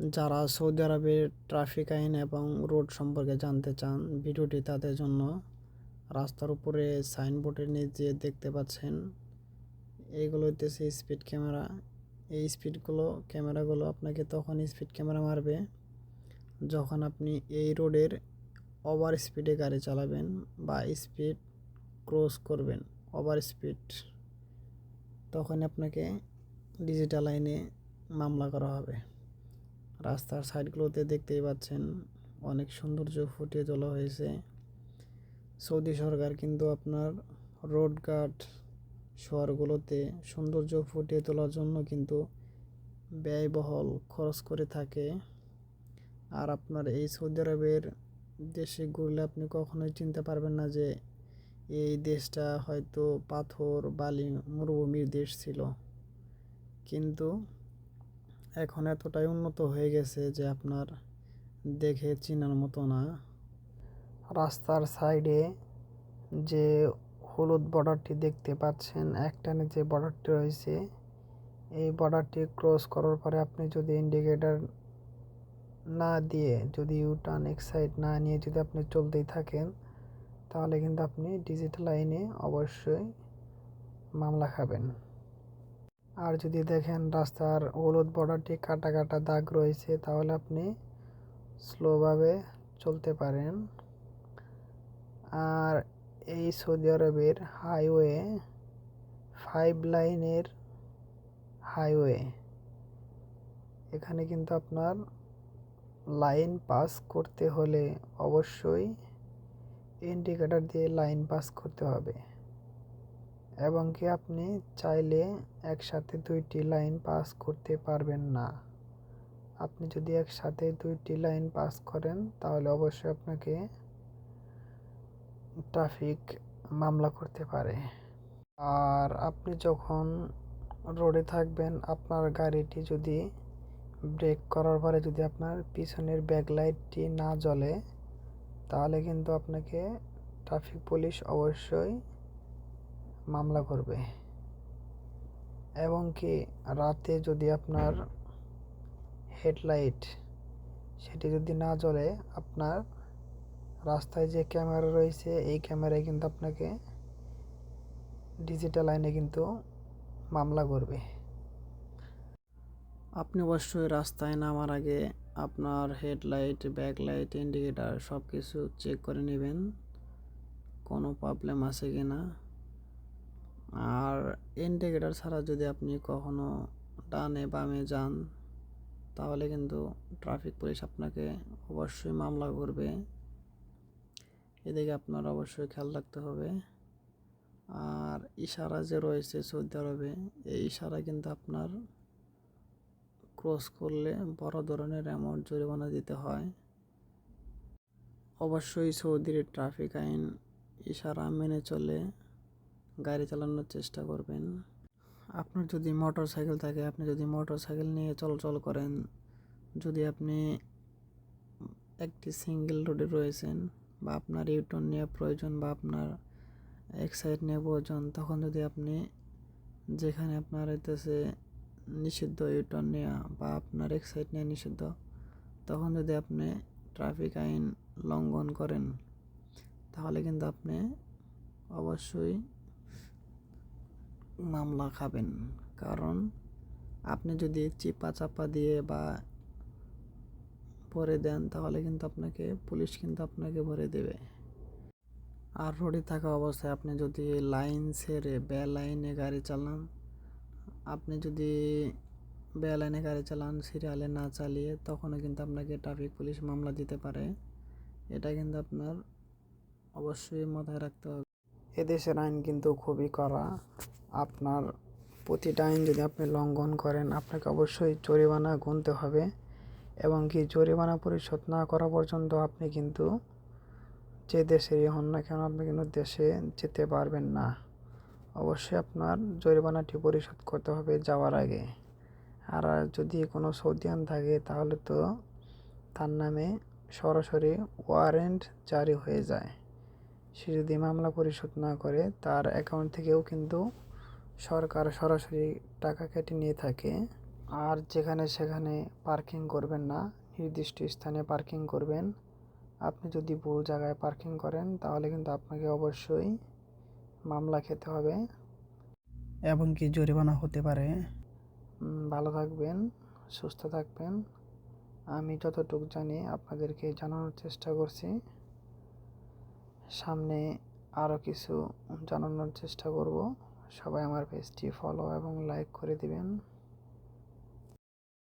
যারা সৌদি আরবের ট্রাফিক আইন এবং রোড সম্পর্কে জানতে চান, ভিডিওটি তাদের জন্য রাস্তার উপরে সাইনবোর্ডের নিচে দেখতে পাচ্ছেন। এইগুলো হইতেছে স্পিড ক্যামেরা। এই স্পিডগুলো, ক্যামেরাগুলো আপনাকে তখন স্পিড ক্যামেরা মারবে। যখন আপনি এই রোডের ওভার স্পিডে গাড়ি চালাবেন বা স্পিড ক্রস করবেন, ওভার স্পিড, তখন আপনাকে ডিজিটাল আইনে মামলা করা হবে। রাস্তার সাইডগুলোতে দেখতেই পাচ্ছেন অনেক সৌন্দর্য ফুটিয়ে তোলা হয়েছে। সৌদি সরকার কিন্তু আপনার রোড গার্ড শহরগুলোতে সৌন্দর্য ফুটিয়ে তোলার জন্য কিন্তু ব্যয়বহল খরচ করে থাকে। আর আপনার এই সৌদি আরবের দেশে ঘুরলে আপনি কখনোই চিনতে পারবেন না যে এই দেশটা হয়তো পাথর, বালি, মরুভূমির দেশ ছিল। কিন্তু এখন এতটাই উন্নত হয়ে গেছে যে আপনার দেখে চেনার মতো না। রাস্তার সাইডে যে হলুদ বর্ডারটি দেখতে পাচ্ছেন একটানে যে বর্ডারটি রয়েছে। এই বর্ডারটি ক্রস করার পরে আপনি যদি ইন্ডিকেটার না দিয়ে যদি ইউ টার্ন এক্সাইড না নিয়ে যদি আপনি চলতেই থাকেন, তাহলে কিন্তু আপনি ডিজিটাল আইনে অবশ্যই মামলা খাবেন। আর যদি দেখেন রাস্তার হলুদ বর্ডারটি কাটা কাটা দাগ রয়েছে, তাহলে আপনি স্লোভাবে চলতে পারেন। আর এই সৌদি আরবের হাইওয়ে ফাইভ লাইনের হাইওয়ে এখানে কিন্তু আপনার লাইন পাস করতে হলে অবশ্যই ইন্ডিকেটার দিয়ে লাইন পাস করতে হবে। এবং কি আপনি চাইলে একসাথে দুইটি লাইন পাস করতে পারবেন না। আপনি যদি একসাথে দুইটি লাইন পাস করেন, তাহলে অবশ্যই আপনাকে ট্রাফিক মামলা করতে পারে। আর আপনি যখন রোডে থাকবেন, আপনার গাড়িটি যদি ব্রেক করার পরে যদি আপনার পিছনের ব্যাকলাইটটি না জ্বলে, তাহলে কিন্তু আপনাকে ট্রাফিক পুলিশ অবশ্যই মামলা করবে। এবং কি রাতে যদি আপনার হেডলাইট সেটি যদি না জ্বলে, আপনার রাস্তায় যে ক্যামেরা রয়েছে, এই ক্যামেরায় কিন্তু আপনাকে ডিজিটাল আইনে কিন্তু মামলা করবে। আপনি অবশ্যই রাস্তায় নামার আগে আপনার হেডলাইট, ব্যাকলাইট, ইন্ডিকেটার সব কিছু চেক করে নেবেন। কোনো প্রবলেম আছে কি না আর ইন্ডিকেটার ছাড়া যদি আপনি কখনো ডানে বামে যান, তাহলে কিন্তু ট্রাফিক পুলিশ আপনাকে অবশ্যই মামলা করবে। এদিকে আপনার অবশ্যই খেয়াল রাখতে হবে। আর ইশারা যে রয়েছে সৌদি আরবে, এই ইশারা কিন্তু আপনার ক্রস করলে বড় ধরনের অ্যামাউন্ট জরিমানা দিতে হয়। অবশ্যই সৌদির ট্রাফিক আইন ইশারা মেনে চলে। গাড়ি চালানোর চেষ্টা করবেন। আপনার যদি মোটর সাইকেল থাকে, আপনি যদি মোটর সাইকেল নিয়ে চলাচল করেন, যদি আপনি একটি সিঙ্গেল রোডে রয়েছেন বা আপনার ইউটার্ন নেওয়া প্রয়োজন বা আপনার এক সাইড নেওয়া প্রয়োজন, তখন যদি আপনি যেখানে আপনার হইতেছে নিষিদ্ধ ইউটার্ন নেওয়া বা আপনার এক সাইড নেওয়া নিষিদ্ধ, তখন যদি আপনি ট্রাফিক আইন লঙ্ঘন করেন, তাহলে কিন্তু আপনি অবশ্যই মামলা খাবেন। কারণ আপনি যদি চিপা চাপা দিয়ে বা ভরে দেন, তাহলে কিন্তু আপনাকে, পুলিশ কিন্তু আপনাকে ভরে দেবে। আর রোডে থাকা অবস্থায় আপনি যদি লাইন ছেড়ে বে লাইনে গাড়ি চালান, আপনি যদি বে লাইনে গাড়ি চালান, সিরিয়ালে না চালিয়ে, তখনও কিন্তু আপনাকে ট্রাফিক পুলিশ মামলা দিতে পারে। এটা কিন্তু আপনার অবশ্যই মাথায় রাখতে হবে। এদেশের আইন কিন্তু খুবই কড়া। আপনার প্রতিটা আইন যদি আপনি লঙ্ঘন করেন, আপনাকে অবশ্যই জরিমানা গুনতে হবে এবং কি জরিমানা পরিশোধ না করা পর্যন্ত আপনি কিন্তু যে দেশেরই হন না কেন, আপনি কিন্তু দেশে যেতে পারবেন না। অবশ্যই আপনার জরিমানাটি পরিশোধ করতে হবে যাওয়ার আগে। আর যদি কোনো সৌদিয়ান থাকে, তাহলে তো তার নামে সরাসরি ওয়ারেন্ট জারি হয়ে যায়। সে যদি মামলা পরিশোধ না করে, তার অ্যাকাউন্ট থেকেও কিন্তু সরকার সরাসরি টাকা কেটে নিয়ে থাকে। আর যেখানে সেখানে পার্কিং করবেন না, নির্দিষ্ট স্থানে পার্কিং করবেন। আপনি যদি ভুল জায়গায় পার্কিং করেন, তাহলে কিন্তু আপনাকে অবশ্যই মামলা খেতে হবে। এবং কি জরিমানা হতে পারে? ভালো থাকবেন, সুস্থ থাকবেন। আমি যতটুকু জানি আপনাদেরকে জানানোর চেষ্টা করছি। সামনে আরও কিছু জানানোর চেষ্টা করব। সবাই আমার পেজটি ফলো এবং লাইক করে দিবেন।